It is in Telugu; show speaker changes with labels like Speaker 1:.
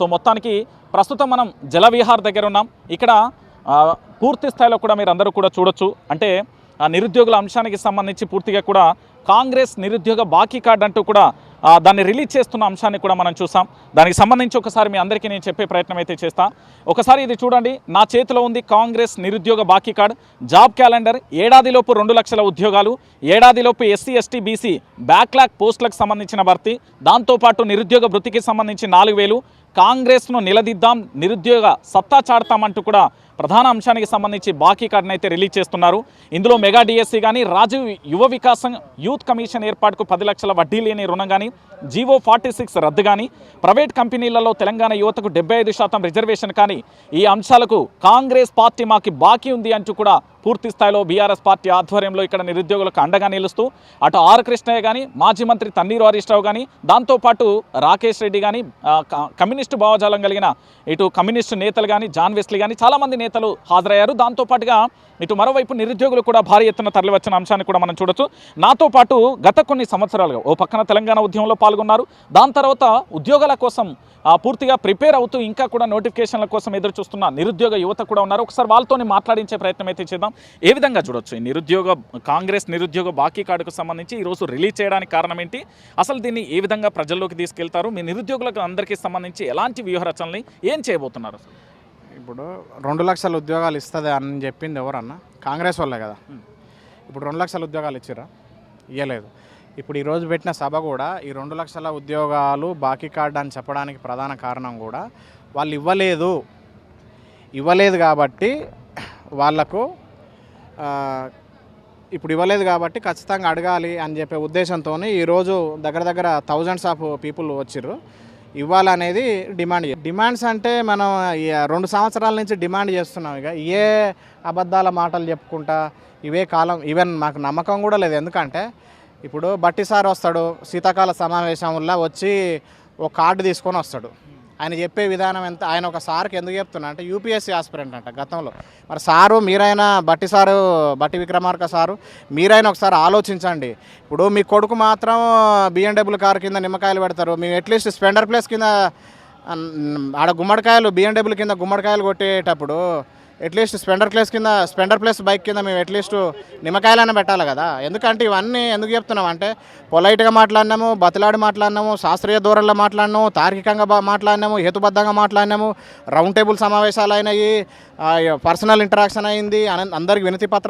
Speaker 1: సో మొత్తానికి ప్రస్తుతం మనం జలవిహార్ దగ్గర ఉన్నాం. ఇక్కడ పూర్తి స్థాయిలో కూడా మీరు అందరూ కూడా చూడొచ్చు. అంటే ఆ నిరుద్యోగుల అంశానికి సంబంధించి పూర్తిగా కూడా కాంగ్రెస్ నిరుద్యోగ బాకీ కార్డు అంటూ కూడా దాన్ని రిలీజ్ చేస్తున్న అంశాన్ని కూడా మనం చూసాం. దానికి సంబంధించి ఒకసారి మీ అందరికీ నేను చెప్పే ప్రయత్నం అయితే చేస్తా. ఒకసారి ఇది చూడండి. నా చేతిలో ఉంది కాంగ్రెస్ నిరుద్యోగ బాకీ కార్డ్. Job calendar. ఏడాదిలోపు రెండు లక్షల ఉద్యోగాలు. ఏడాదిలోపు ఎస్సీ ఎస్టీ బీసీ బ్యాక్లాగ్ పోస్టులకు సంబంధించిన భర్తీ. దాంతోపాటు నిరుద్యోగ వృత్తికి సంబంధించి నాలుగు వేలు. కాంగ్రెస్ను నిలదీద్దాం నిరుద్యోగ సత్తా చాడతామంటూ కూడా ప్రధాన అంశానికి సంబంధించి బాకీ కార్డును అయితే రిలీజ్ చేస్తున్నారు. ఇందులో మెగా డిఎస్సీ కానీ రాజీవ్ యువ వికాసం యూత్ కమిషన్ ఏర్పాటుకు పది లక్షల వడ్డీ లేని రుణం కానీ జీవో ఫార్టీ సిక్స్ రద్దు కానీ ప్రైవేట్ కంపెనీలలో తెలంగాణ యువతకు డెబ్బై ఐదు శాతం రిజర్వేషన్ కానీ ఈ అంశాలకు కాంగ్రెస్ పార్టీ మాకి బాకీ ఉంది అంటూ కూడా పూర్తి స్థాయిలో బీఆర్ఎస్ పార్టీ ఆధ్వర్యంలో ఇక్కడ నిరుద్యోగులకు అండగా నిలుస్తూ అటు ఆర్ కృష్ణయ్య కానీ మాజీ మంత్రి తన్నీరు హరీష్రావు కానీ దాంతోపాటు రాకేష్ రెడ్డి కానీ క- కమ్యూనిస్టు భావజాలం కలిగిన ఇటు కమ్యూనిస్టు నేతలు కానీ జాన్ వెస్లీ కానీ చాలామంది నేతలు హాజరయ్యారు. దాంతోపాటుగా ఇటు మరోవైపు నిరుద్యోగులు కూడా భారీ ఎత్తున తరలివచ్చిన అంశాన్ని కూడా మనం చూడొచ్చు. నాతో పాటు గత కొన్ని సంవత్సరాలుగా ఓ పక్కన తెలంగాణ ఉద్యమంలో పాల్గొన్నారు. దాని తర్వాత ఉద్యోగాల కోసం పూర్తిగా ప్రిపేర్ అవుతూ ఇంకా కూడా నోటిఫికేషన్ల కోసం ఎదురు చూస్తున్న నిరుద్యోగ యువత కూడా ఉన్నారు. ఒకసారి వాళ్ళతోనే మాట్లాడించే ప్రయత్నం అయితే చేద్దాం. ఏ విధంగా చూడొచ్చు? ఈ నిరుద్యోగ కాంగ్రెస్ నిరుద్యోగ బాకీ కార్డుకు సంబంధించి ఈరోజు రిలీజ్ చేయడానికి కారణం ఏంటి అసలు దీన్ని ఏ విధంగా ప్రజల్లోకి తీసుకెళ్తారు? మీ నిరుద్యోగులకు అందరికీ సంబంధించి ఎలాంటి వ్యూహరచనని ఏం చేయబోతున్నారు
Speaker 2: ఇప్పుడు రెండు లక్షల ఉద్యోగాలు ఇస్తుంది అని చెప్పింది ఎవరన్నా? కాంగ్రెస్ వాళ్ళే కదా. ఇప్పుడు రెండు లక్షల ఉద్యోగాలు ఇచ్చిర్రా? ఇవ్వలేదు ఇప్పుడు ఈరోజు పెట్టిన సభ కూడా ఈ రెండు లక్షల ఉద్యోగాలు బాకీ కార్డు అని చెప్పడానికి ప్రధాన కారణం కూడా వాళ్ళు ఇవ్వలేదు. ఇవ్వలేదు కాబట్టి వాళ్ళకు ఆ, ఇప్పుడు ఇవ్వలేదు కాబట్టి ఖచ్చితంగా అడగాలి అని చెప్పే ఉద్దేశంతో ఈరోజు దగ్గర దగ్గర థౌజండ్స్ ఆఫ్ పీపుల్ వచ్చిర్రు. ఇవ్వాలనేది డిమాండ్ డిమాండ్స్ అంటే మనం ఈ రెండు సంవత్సరాల నుంచి డిమాండ్ చేస్తున్నాం ఇక. ఏ అబద్ధాల మాటలు చెప్పుకుంటా ఇవే కాలం ఈవెన్ మాకు నమ్మకం కూడా లేదు. ఎందుకంటే ఇప్పుడు బట్టి సార్ వస్తాడు శీతాకాల సమావేశంలో వచ్చి ఒక కార్డు తీసుకొని వస్తాడు. ఆయన చెప్పే విధానం ఎంత ఆయన ఒక సార్కి ఎందుకు చెప్తున్నా అంటే యూపీఎస్సీ ఆస్పిరెంట్ అంట గతంలో. మరి సారు మీరైనా బట్టి సారు బట్టి విక్రమార్క సారు మీరైనా ఒకసారి ఆలోచించండి. ఇప్పుడు మీ కొడుకు మాత్రం బిఎండబ్ల్యూ కారు కింద నిమ్మకాయలు పెడతారు. మేము అట్లీస్ట్ స్పెండర్ ప్లేస్ కింద ఆడ గుమ్మడికాయలు బిఎండబ్ల్యూ కింద గుమ్మడికాయలు కొట్టేటప్పుడు అట్లీస్ట్ స్పెండర్ ప్లేస్ కింద స్పెండర్ ప్లేస్ బైక్ కింద మేము అట్లీస్ట్ నిమ్మకాయలైనా పెట్టాలి కదా. ఎందుకంటే ఇవన్నీ ఎందుకు చెప్తున్నాం అంటే పొలైట్గా మాట్లాడినాము బతిలాడి మాట్లాడినాము శాస్త్రీయ ధోరణిలో మాట్లాడినాము తార్కికంగా మాట్లాడినాము హేతుబద్ధంగా మాట్లాడినాము రౌండ్ టేబుల్ సమావేశాలు అయినాయి పర్సనల్ ఇంటరాక్షన్ అయింది అందరికి వినతి పత్రాలు